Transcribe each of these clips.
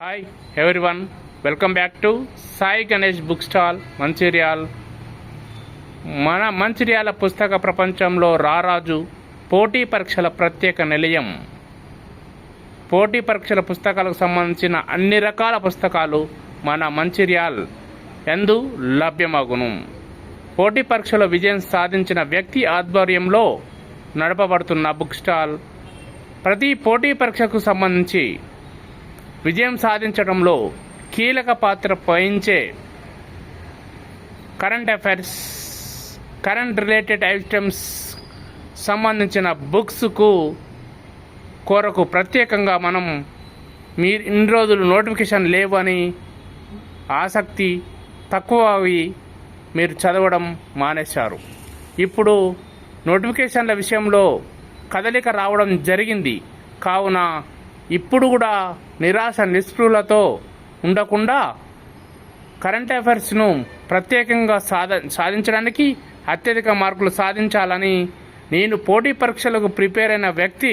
Hi one welcome back to Sai Ganesh book stall Mancherial మన మంచిర్యాల పుస్తక ప్రపంచంలో రారాజు పోటీ పరీక్షల ప్రత్యేక నిలయం. పోటీ పరీక్షల పుస్తకాలకు సంబంధించిన అన్ని రకాల పుస్తకాలు మన మంచిర్యాల్ ఎందు లభ్యమగును. పోటీ పరీక్షలో విజయం సాధించిన వ్యక్తి ఆధ్వర్యంలో నడపబడుతున్న బుక్ స్టాల్ ప్రతి పోటీ పరీక్షకు సంబంధించి విజయం సాధించడంలో కీలక పాత్ర వహించే current affairs current related items సంబంధించిన బుక్స్కు కొరకు ప్రత్యేకంగా మనం మీ ఇన్ని రోజులు నోటిఫికేషన్ లేవని ఆసక్తి తక్కువ అవి మీరు చదవడం మానేశారు. ఇప్పుడు నోటిఫికేషన్ల విషయంలో కదలిక రావడం జరిగింది. కావున ఇప్పుడు కూడా నిరాశ నిస్పృహలతో ఉండకుండా కరెంట్ అఫైర్స్ను ప్రత్యేకంగా సాధ సాధించడానికి అత్యధిక మార్కులు సాధించాలని నేను పోటీ పరీక్షలకు ప్రిపేర్ అయిన వ్యక్తి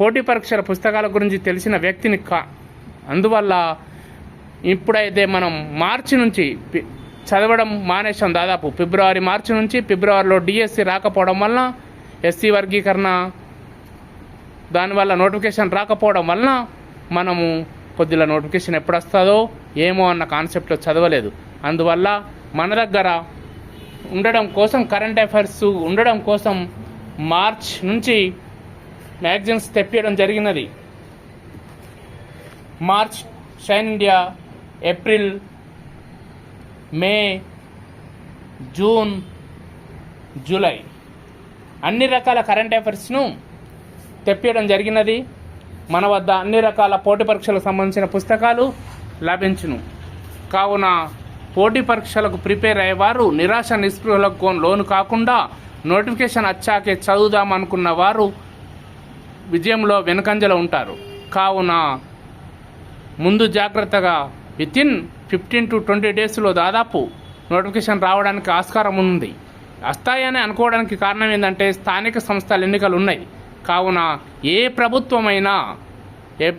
పోటీ పరీక్షల పుస్తకాల గురించి తెలిసిన వ్యక్తిని కా అందువల్ల ఇప్పుడైతే మనం మార్చి నుంచి చదవడం మానేసాం దాదాపు. ఫిబ్రవరి మార్చి నుంచి ఫిబ్రవరిలో డిఎస్సి రాకపోవడం వలన ఎస్సీ వర్గీకరణ దానివల్ల నోటిఫికేషన్ రాకపోవడం వలన మనము కొద్దిగా నోటిఫికేషన్ ఎప్పుడు వస్తుందో ఏమో అన్న కాన్సెప్ట్లో చదవలేదు. అందువల్ల మన దగ్గర ఉండడం కోసం కరెంట్ అఫైర్స్ ఉండడం కోసం మార్చ్ నుంచి మ్యాగజైన్స్ తెప్పియడం జరిగినది. March shine India April May June July అన్ని రకాల కరెంట్ అఫైర్స్ను తెప్పియడం జరిగినది. మన వద్ద అన్ని రకాల పోటీ పరీక్షలకు సంబంధించిన పుస్తకాలు లభించును. కావున పోటీ పరీక్షలకు ప్రిపేర్ అయ్యేవారు నిరాశ నిస్పృహలకు లోను కాకుండా నోటిఫికేషన్ వచ్చాకే చదువుదాం అనుకున్న వారు విజయంలో వెనుకంజలో ఉంటారు. కావున ముందు జాగ్రత్తగా వితిన్ ఫిఫ్టీన్ టు ట్వంటీ డేస్లో దాదాపు నోటిఫికేషన్ రావడానికి ఆస్కారం ఉంది. వస్తాయని అనుకోవడానికి కారణం ఏంటంటే స్థానిక సంస్థల ఎన్నికలు ఉన్నాయి. కావున ఏ ప్రభుత్వమైనా ఏ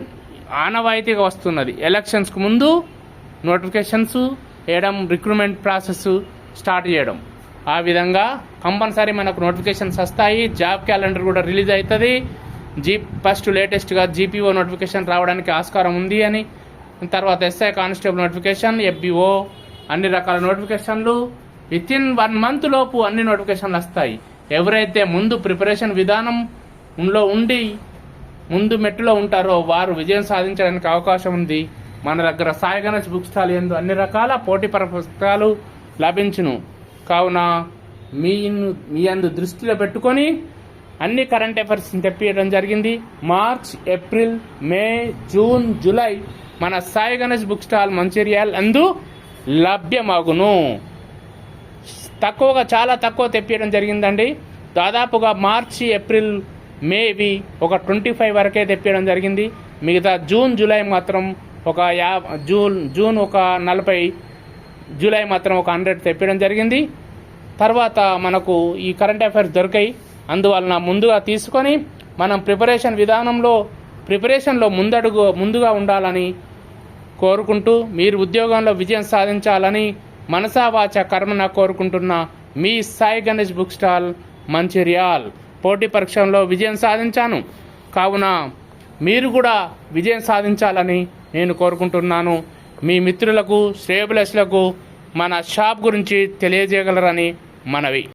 ఆనవాయితీగా వస్తున్నది. ఎలక్షన్స్కు ముందు నోటిఫికేషన్స్ వేయడం రిక్రూట్మెంట్ ప్రాసెస్ స్టార్ట్ చేయడం. ఆ విధంగా కంపల్సరీ మనకు నోటిఫికేషన్స్ వస్తాయి. జాబ్ క్యాలెండర్ కూడా రిలీజ్ అవుతుంది. జీ ఫస్ట్ లేటెస్ట్గా జీపీఓ నోటిఫికేషన్ రావడానికి ఆస్కారం ఉంది అని తర్వాత ఎస్ఐ కానిస్టేబుల్ నోటిఫికేషన్ ఎఫ్బిఓ అన్ని రకాల నోటిఫికేషన్లు. విత్ ఇన్ వన్ మంత్ లోపు అన్ని నోటిఫికేషన్లు వస్తాయి. ఎవరైతే ముందు ప్రిపరేషన్ విధానం లో ఉండి ముందు మెట్టులో ఉంటారో వారు విజయం సాధించడానికి అవకాశం ఉంది. మన దగ్గర సాయి గణేష్ బుక్ స్టాల్ ఎందు అన్ని రకాల పోటీపర పుస్తకాలు లభించును. కావున మీ మీ అందు దృష్టిలో పెట్టుకొని అన్ని కరెంట్ అఫైర్స్ తెప్పియడం జరిగింది. March April May June July మన సాయి గణేష్ బుక్ స్టాల్ మంచిర్యాల్ అందు లభ్యమగును. తక్కువగా చాలా తక్కువ తెప్పియడం జరిగిందండి. దాదాపుగా మార్చి ఏప్రిల్ మేవి ఒక ట్వంటీ ఫైవ్ వరకే తెప్పించడం జరిగింది. మిగతా జూన్ జూలై మాత్రం ఒక యా జూన్ జూన్ ఒక నలభై జూలై మాత్రం ఒక హండ్రెడ్ తెప్పించడం జరిగింది. తర్వాత మనకు ఈ కరెంట్ అఫైర్స్ దొరికాయి. అందువలన ముందుగా తీసుకొని మనం ప్రిపరేషన్ విధానంలో ప్రిపరేషన్లో ముందడుగు ముందుగా ఉండాలని కోరుకుంటూ మీరు ఉద్యోగంలో విజయం సాధించాలని మనసావాచ కర్మన కోరుకుంటున్న మీ సాయి గణేష్ బుక్ స్టాల్ మంచిర్యాల్. పోటీ పరీక్షలో విజయం సాధించాను. కావున మీరు కూడా విజయం సాధించాలని నేను కోరుకుంటున్నాను. మీ మిత్రులకు శ్రేయబులస్లకు మన షాప్ గురించి తెలియజేయగలరని మనవి.